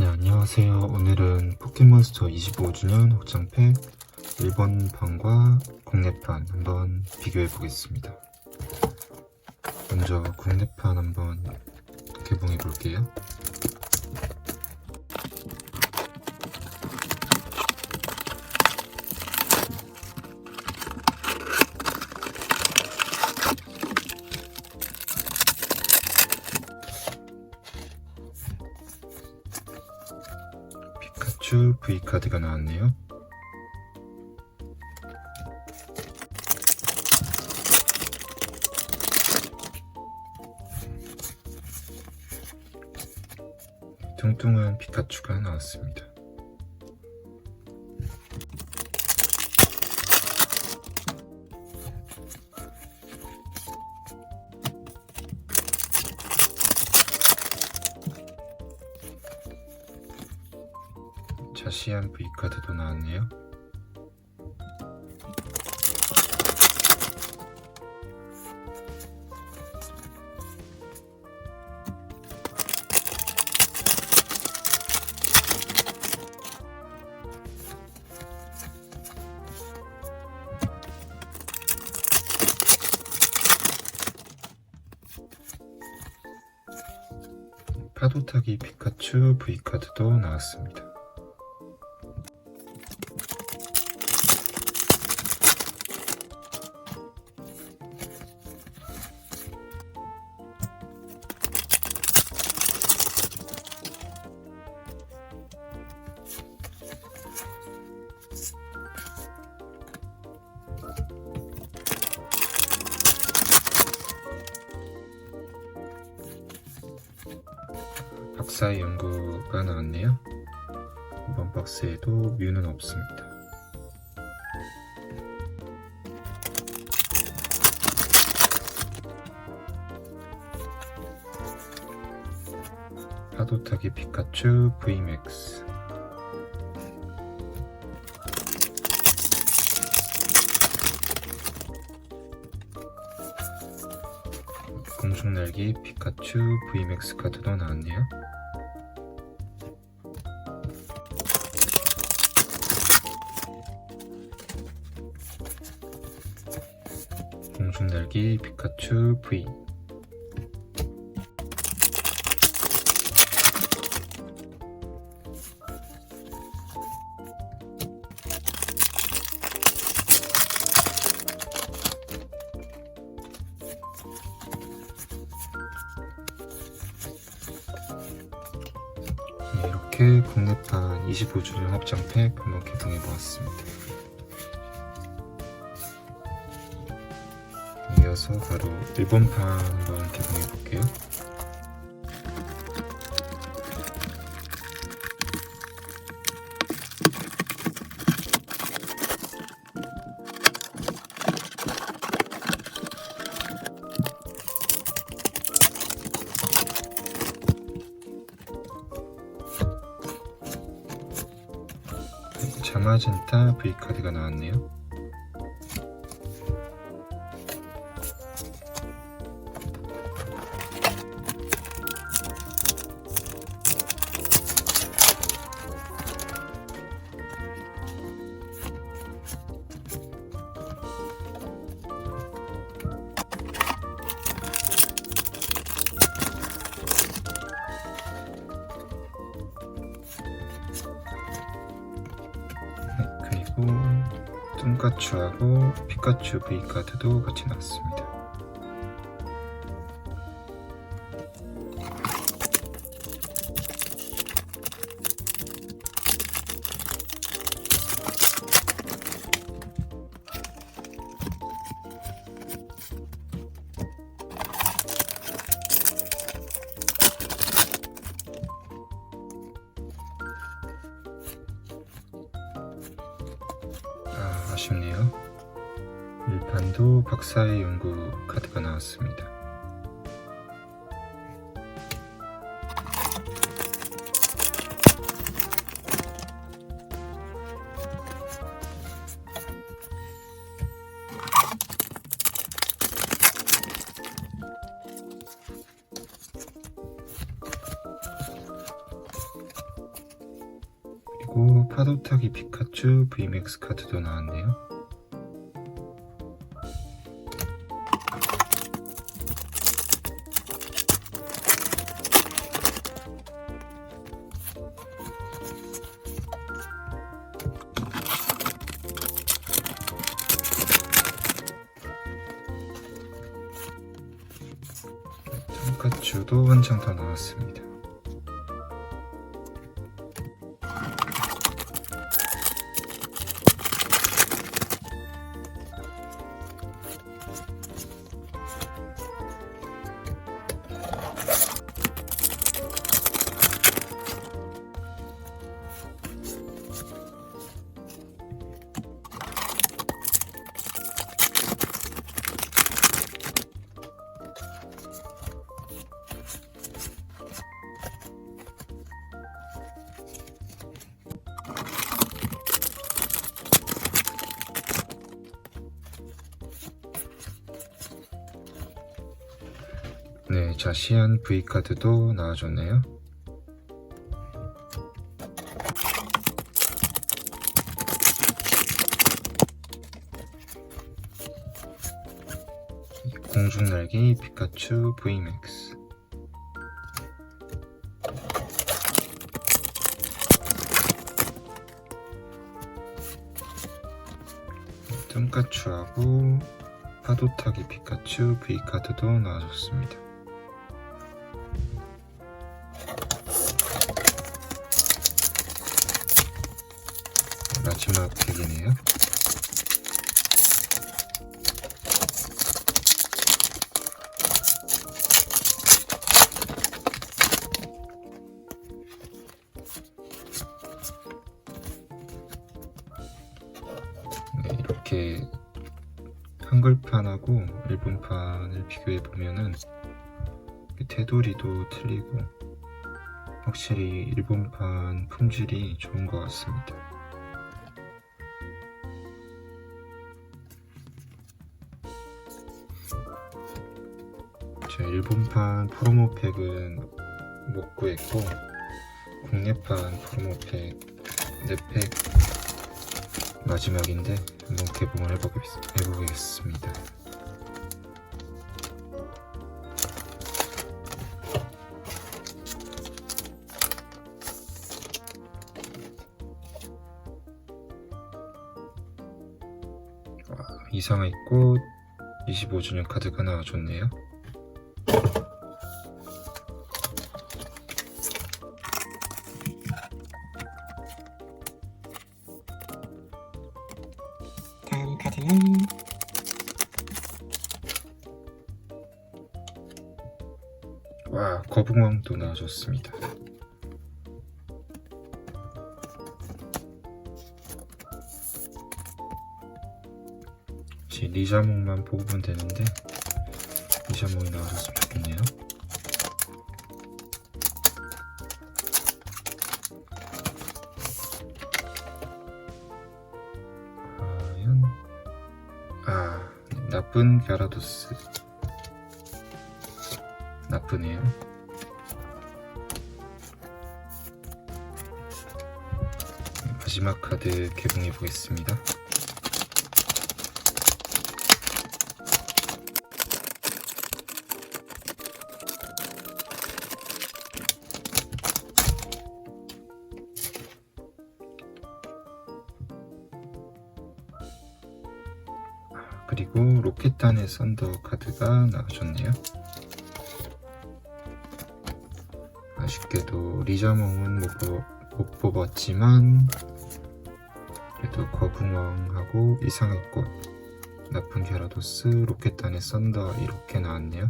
네, 안녕하세요. 오늘은 포켓몬스터 25주년 확장팩 일본 판과 국내판 한번 비교해 보겠습니다. 먼저 국내판 한번 개봉해 볼게요. V카드가 나왔네요. 뚱뚱한 피카츄가 나왔습니다. 자시한 V카드도 나왔네요. 파도타기 피카츄 V카드도 나왔습니다. 박사의 연구가 나왔네요. 이번 박스에도 뮤는 없습니다. 파도타기 피카츄 VMAX 공중날개 피카츄 VMAX 카드도 나왔네요. 공중날개 피카츄 V 네, 이렇게 국내판 25주년 확장팩 한번 개봉해 보았습니다. 이어서 바로 일본판 한번 개봉해 볼게요. 자마젠타 V카드가 나왔네요. 뚱카츄하고 피카츄 V카드도 같이 나왔습니다. 아, 아쉽네요. 일판도 박사의 연구 카드가 나왔습니다. 파도 타기 피카츄 VMAX 카드도 나왔네요. 피카츄도 한 장 더 나왔습니다. 자 시안 V카드도 나와줬네요. 공중날개 피카츄 VMAX 뜸까추하고 파도타기 피카츄 V카드도 나와줬습니다. 마지막 팩이네요. 네, 이렇게 한글판하고 일본판을 비교해 보면은 테두리도 틀리고 확실히 일본판 품질이 좋은 것 같습니다. 일본판 프로모팩은 못 구했고 국내판 프로모팩 4팩 마지막인데 한번 개봉을 해보겠, 해보겠습니다. 아, 이상의 꽃 25주년 카드가 나와줬네요. 와 거북왕도 나와줬습니다. 이제 리자몽만 뽑으면 되는데 리자몽이 나와줬으면 좋겠네요. 나쁜 갸라도스 나쁘네요. 마지막 카드 개봉해 보겠습니다. 그리고 로켓단의 썬더 카드가 나와줬네요. 아쉽게도 리자몽은 못, 뽑- 못 뽑았지만 그래도 거붕왕하고 이상의 꽃 나쁜 게라도스 로켓단의 썬더 이렇게 나왔네요.